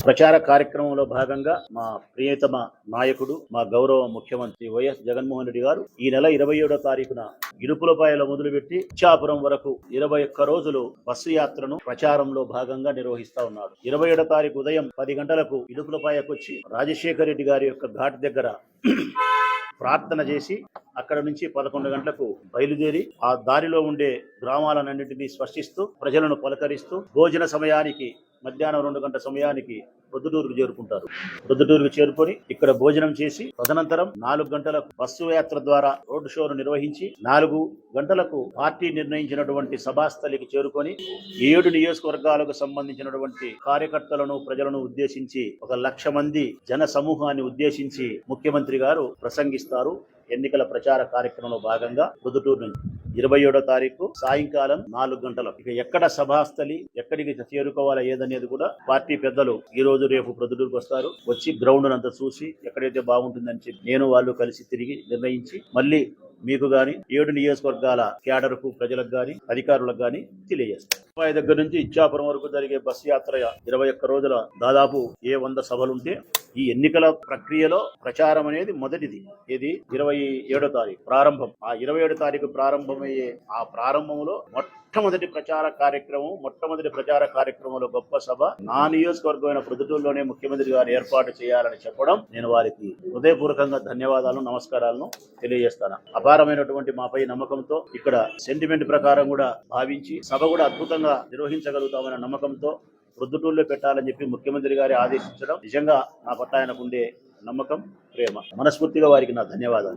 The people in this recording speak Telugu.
ప్రచార కార్యక్రమంలో భాగంగా మా ప్రియతమ నాయకుడు మా గౌరవ ముఖ్యమంత్రి వైఎస్ జగన్మోహన్ రెడ్డి గారు ఈ నెల ఇరవై ఏడో తారీఖున ఇరుపులపాయలో మొదలుపెట్టి ఇచ్చాపురం వరకు ఇరవై ఒక్క రోజులు బస్సు యాత్రను ప్రచారంలో భాగంగా నిర్వహిస్తా ఉన్నారు ఇరవై ఏడో తారీఖు ఉదయం పది గంటలకు ఇరుపులపాయకు వచ్చి రాజశేఖర రెడ్డి గారి యొక్క ఘాట్ దగ్గర ప్రార్థన చేసి అక్కడ నుంచి పదకొండు గంటలకు బయలుదేరి ఆ దారిలో ఉండే గ్రామాలన్నింటినీ స్పష్టిస్తూ ప్రజలను పలకరిస్తూ భోజన సమయానికి మధ్యాహ్నం రెండు గంటల సమయానికి ప్రొద్దుటూరుకు చేరుకుంటారు. ప్రొద్దుటూరుకు చేరుకొని ఇక్కడ భోజనం చేసి తదనంతరం నాలుగు గంటలకు బస్సు యాత్ర ద్వారా రోడ్డు షోను నిర్వహించి నాలుగు గంటలకు పార్టీ నిర్ణయించినటువంటి సభాస్థలికి చేరుకొని ఏడు నియోజకవర్గాలకు సంబంధించినటువంటి కార్యకర్తలను ప్రజలను ఉద్దేశించి ఒక లక్ష మంది జన సమూహాన్ని ఉద్దేశించి ముఖ్యమంత్రి గారు ప్రసంగిస్తారు. ఎన్నికల ప్రచార కార్యక్రమంలో భాగంగా పొద్దుటూరు నుంచి. ఇరవై ఏడో తారీఖు సాయంకాలం నాలుగు గంటలకు. ఇక ఎక్కడ సభాస్థలి ఎక్కడికి చేరుకోవాలా ఏదనేది కూడా పార్టీ పెద్దలు ఈ రోజు రేపు ప్రొద్దుటూరుకు వస్తారు. వచ్చి గ్రౌండ్ అంతా చూసి ఎక్కడైతే బాగుంటుందని చెప్పి నేను వాళ్ళు కలిసి తిరిగి నిర్ణయించి మళ్ళీ మీకు గాని ఏడు నియోజకవర్గాల క్యాడర్కు ప్రజలకు గాని అధికారులకు గాని తెలియజేస్తాను. ముప్పై దగ్గర నుంచి ఇచ్చాపురం వరకు జరిగే బస్సు యాత్ర ఇరవై ఒక్క రోజుల దాదాపు ఏ వంద సభలుంటే ఈ ఎన్నికల ప్రక్రియలో ప్రచారం అనేది మొదటిది. ఇది ఇరవై ఏడో తారీఖు ప్రారంభం. ఆ ఇరవై ఏడో తారీఖు ప్రారంభమయ్యే ఆ ప్రారంభంలో మొట్టమొదటి ప్రచార కార్యక్రమం మొట్టమొదటి ప్రచార కార్యక్రమంలో గొప్ప సభ. నా నియోజకవర్గమైన ప్రొద్దుటూరులోనే ముఖ్యమంత్రి గారు ఏర్పాటు చేయాలని చెప్పడం నేను వారికి హృదయపూర్వకంగా ధన్యవాదాలను నమస్కారాలను తెలియజేస్తాను. అపారమైనటువంటి మాపై నమ్మకంతో ఇక్కడ సెంటిమెంట్ ప్రకారం కూడా భావించి సభ కూడా అద్భుతంగా నిర్వహించగలుగుతామనే నమ్మకంతో ప్రొద్దుటూరులో పెట్టాలని చెప్పి ముఖ్యమంత్రి గారి ఆదేశించడం నిజంగా నా పట్ల ఆయనకుండే నమ్మకం ప్రేమ. మనస్ఫూర్తిగా వారికి నా ధన్యవాదాలు.